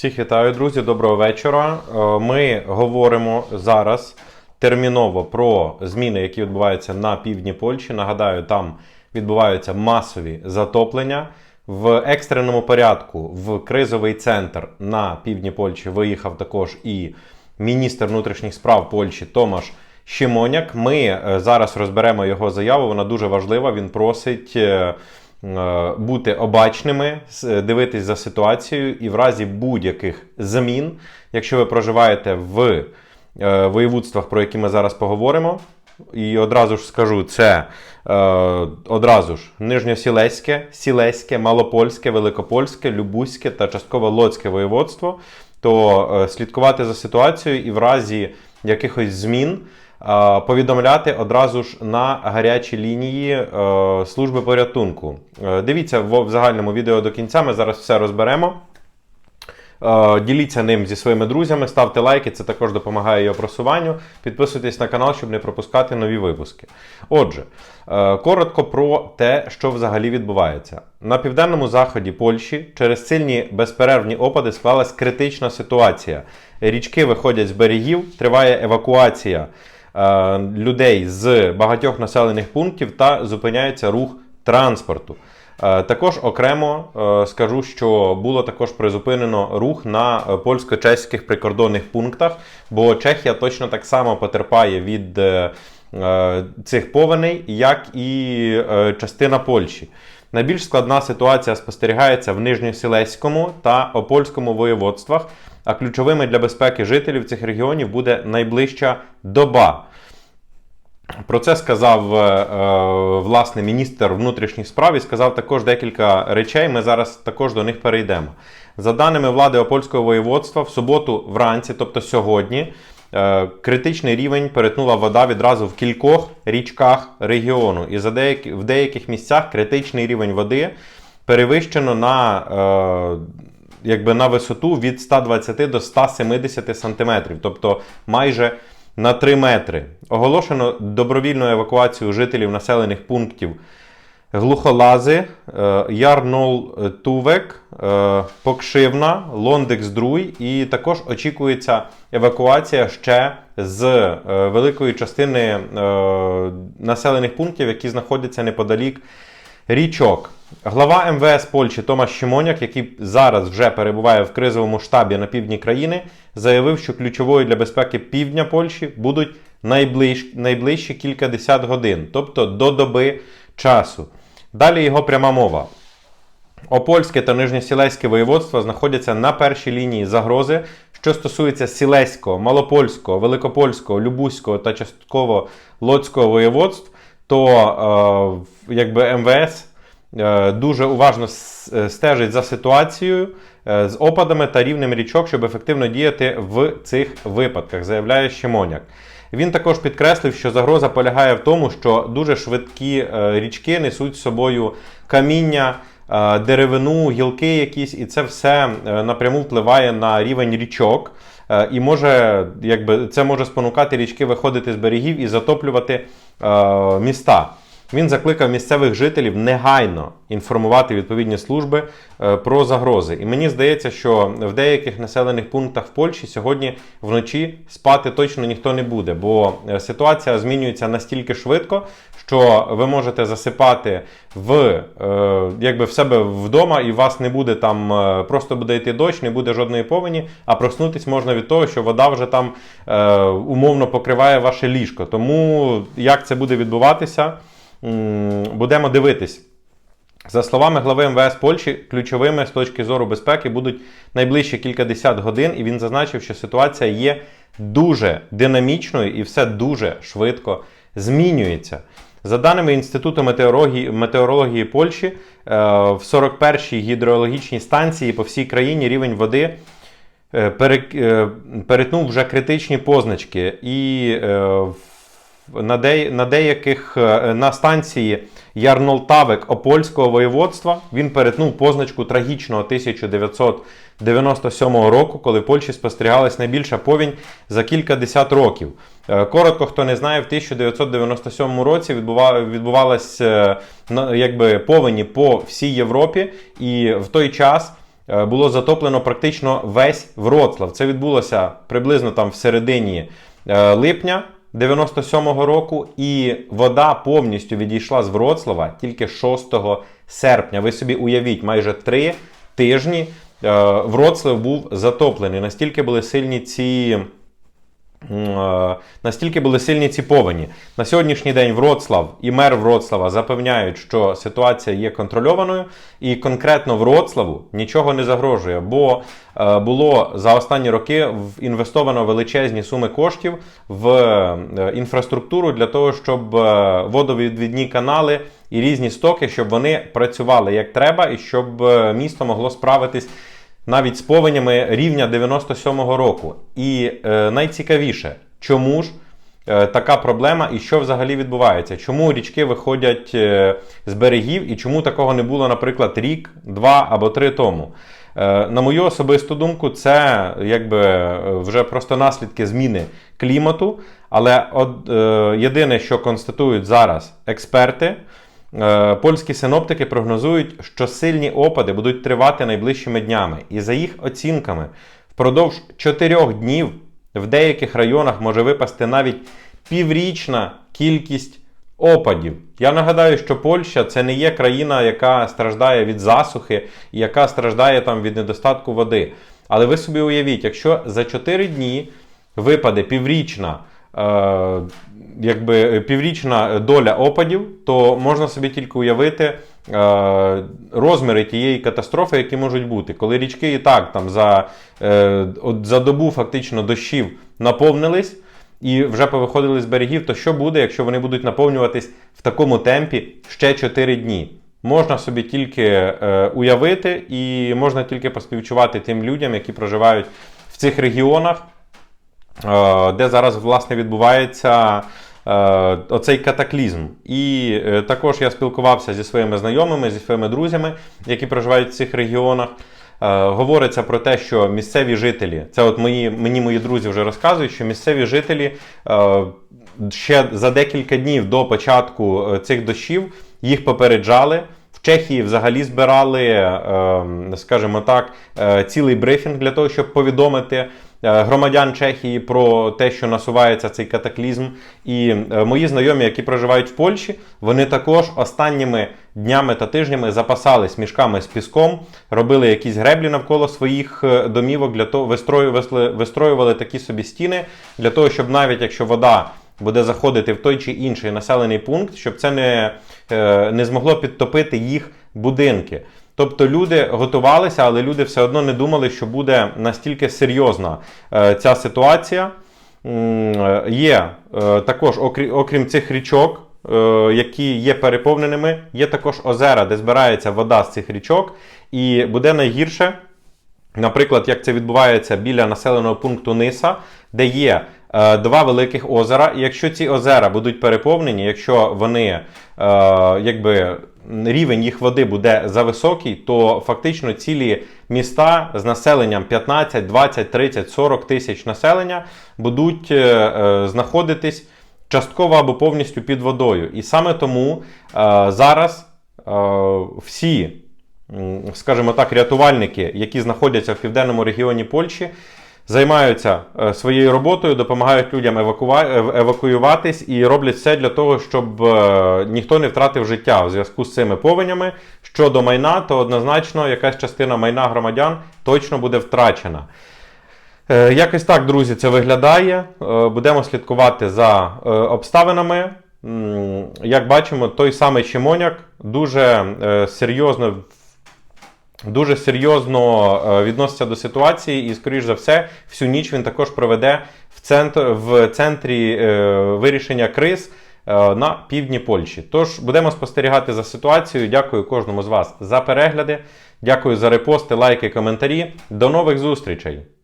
Всіх вітаю, друзі. Доброго вечора. Е, Ми говоримо зараз терміново про зміни, які відбуваються на півдні Польщі. Нагадаю, там відбуваються масові затоплення. В екстреному порядку в кризовий центр на півдні Польщі виїхав також і міністр внутрішніх справ Польщі Томаш Шимоняк. Ми е, зараз розберемо його заяву. Вона дуже важлива. Він просить. Е, е, бути обачними, с- дивитись за ситуацією і в разі будь-яких змін, якщо ви проживаєте в е, воєводствах, про які ми зараз поговоримо, і одразу ж скажу, це е, одразу ж Нижньосілеське, Сілеське, Малопольське, Великопольське, Любузьке та частково Лоцьке воєводство, то е, слідкувати за ситуацією і в разі якихось змін е, повідомляти одразу ж на гарячі лінії е, служби порятунку. Е, Дивіться в загальному відео до кінця, ми зараз все розберемо. Е, Діліться ним зі своїми друзями, ставте лайки, це також допомагає його просуванню. Підписуйтесь на канал, щоб не пропускати нові випуски. Отже, коротко про те, що взагалі відбувається. На південному заході Польщі через сильні безперервні опади склалась критична ситуація. Річки виходять з берегів, триває евакуація людей з багатьох населених пунктів та зупиняється рух транспорту. Е, Також окремо е, скажу, що було також призупинено рух на е, польсько-чеських прикордонних пунктах, бо Чехія точно так само потерпає від е, е, цих повеней, як і е, частина Польщі. Найбільш складна ситуація спостерігається в Нижньосілеському та Опольському воєводствах, а ключовими для безпеки жителів цих регіонів буде найближча доба. Про це сказав е, е, власне міністр внутрішніх справ і сказав також декілька речей. Ми зараз також до них перейдемо. За даними влади Опольського воєводства, в суботу вранці, тобто сьогодні, критичний рівень перетнула вода відразу в кількох річках регіону. І за деякі, в деяких місцях критичний рівень води перевищено на, е, якби на висоту від 120 до 170 сантиметрів, тобто майже на 3 метри. Оголошено добровільну евакуацію жителів населених пунктів Глухолази, е, Ярнол Тувек, е, Покшивна, Лондекс Друй, і також очікується евакуація ще з е, великої частини населених пунктів, які знаходяться неподалік річок. Глава МВС Польщі Томаш Шимоняк, який зараз вже перебуває в кризовому штабі на півдні країни, заявив, що ключовою для безпеки півдня Польщі будуть найближ... найближчі кількадесят годин, тобто до доби часу. Далі його пряма мова. Опольське та Нижньосілеське воєводства знаходяться на першій лінії загрози, що стосується Сілеського, Малопольського, Великопольського, Любузького та частково Лоцького воєводств, то е, якби МВС е, дуже уважно е, стежить за ситуацією е, з опадами та рівнем річок, щоб ефективно діяти в цих випадках, заявляє Шимоняк. Він також підкреслив, що загроза полягає в тому, що дуже швидкі е, річки несуть з собою каміння, е, деревину, гілки якісь, і це все е, напряму впливає на рівень річок. І може, якби це може спонукати річки виходити з берегів і затоплювати міста. Він закликав місцевих жителів негайно інформувати відповідні служби е, про загрози. І мені здається, що в деяких населених пунктах в Польщі сьогодні вночі спати точно ніхто не буде, бо е, ситуація змінюється настільки швидко, що ви можете засипати в, е, якби в себе вдома, і вас не буде там, просто буде йти дощ, не буде жодної повені, а проснутись можна від того, що вода вже там умовно покриває ваше ліжко. Тому як це буде відбуватися? Будемо дивитись. За словами глави МВС Польщі, ключовими з точки зору безпеки будуть найближчі кількадесят годин, і він зазначив, що ситуація є дуже динамічною і все дуже швидко змінюється. За даними Інституту метеорології, метеорології Польщі, е, в 41-й гідрологічній станції по всій країні рівень води е, е, перетнув вже критичні позначки, і в- на, де, на деяких е, на станції Ярнолтавик Опольського воєводства він перетнув позначку трагічного 1997 року, коли в Польщі спостерігалась найбільша повінь за кілька десят років. Е, Коротко, хто не знає, в 1997 році відбува, відбувалась е, якби повені по всій Європі, і в той час було затоплено практично весь Вроцлав. Це відбулося приблизно там в середині липня 97-го року, і вода повністю відійшла з Вроцлава тільки 6 серпня. Ви собі уявіть, майже три тижні е, Вроцлав був затоплений. Настільки були сильні ці. Е, Настільки були сильні ці повені. На сьогоднішній день Вроцлав і мер Вроцлава запевняють, що ситуація є контрольованою, і конкретно Вроцлаву нічого не загрожує, бо е, було за останні роки інвестовано величезні суми коштів в е, інфраструктуру для того, щоб водовідвідні канали і різні стоки, щоб вони працювали як треба, і щоб місто могло справитись навіть з повенями рівня 97-го року. І е, найцікавіше, чому ж е, така проблема і що взагалі відбувається? Чому річки виходять е, з берегів і чому такого не було, наприклад, рік, два або три тому? Е, на мою особисту думку, це якби е, вже просто наслідки зміни клімату. Але от, е, єдине, що констатують зараз експерти, Польські синоптики прогнозують, що сильні опади будуть тривати найближчими днями. І за їх оцінками, впродовж 4 днів в деяких районах може випасти навіть піврічна кількість опадів. Я нагадаю, що Польща це не є країна, яка страждає від засухи яка страждає там від недостатку води. Але ви собі уявіть, якщо за 4 дні випаде піврічна е, якби піврічна доля опадів, то можна собі тільки уявити е, розміри тієї катастрофи, які можуть бути. Коли річки і так там за, е, за добу фактично дощів наповнились і вже повиходили з берегів, то що буде, якщо вони будуть наповнюватись в такому темпі ще 4 дні? Можна собі тільки е, уявити, і можна тільки поспівчувати тим людям, які проживають в цих регіонах, е, де зараз власне відбувається е, оцей катаклізм. І е, також я спілкувався зі своїми знайомими, зі своїми друзями, які проживають в цих регіонах. Е, Говориться про те, що місцеві жителі, це от мої, мені мої друзі вже розказують, що місцеві жителі е, ще за декілька днів до початку е, цих дощів їх попереджали. В Чехії взагалі збирали, е, скажімо так, е, цілий брифінг для того, щоб повідомити е, громадян Чехії про те, що насувається цей катаклізм. І е, мої знайомі, які проживають в Польщі, вони також останніми днями та тижнями запасались мішками з піском, робили якісь греблі навколо своїх е, домівок, для того вистрою- вистроювали такі собі стіни для того, щоб навіть якщо вода буде заходити в той чи інший населений пункт, щоб це не, е, не змогло підтопити їх будинки. Тобто люди готувалися, але люди все одно не думали, що буде настільки серйозна е, ця ситуація. Е, Є е, також, окрі- окрім цих річок, які є переповненими, є також озера, де збирається вода з цих річок, і буде найгірше, Наприклад, як це відбувається біля населеного пункту Ниса, де є два великих озера. І якщо ці озера будуть переповнені, якщо вони е, якби рівень їх води буде зависокий, то фактично цілі міста з населенням 15, 20, 30, 40 тисяч населення будуть е, е, знаходитись частково або повністю під водою. І саме тому е, зараз всі скажімо так, рятувальники, які знаходяться в південному регіоні Польщі, займаються е, своєю роботою, допомагають людям евакува... евакуюватись і роблять все для того, щоб е, ніхто не втратив життя в зв'язку з цими повенями. Щодо майна, то однозначно якась частина майна громадян точно буде втрачена. Е, Якось так, друзі, це виглядає. Е, Будемо слідкувати за е, обставинами. Як бачимо, той самий Шимоняк дуже е, серйозно дуже серйозно е, відноситься до ситуації, і, скоріш за все, всю ніч він також проведе в, центр, в центрі е, вирішення криз е, на півдні Польщі. Тож будемо спостерігати за ситуацією. Дякую кожному з вас за перегляди. Дякую за репости, лайки, коментарі. До нових зустрічей!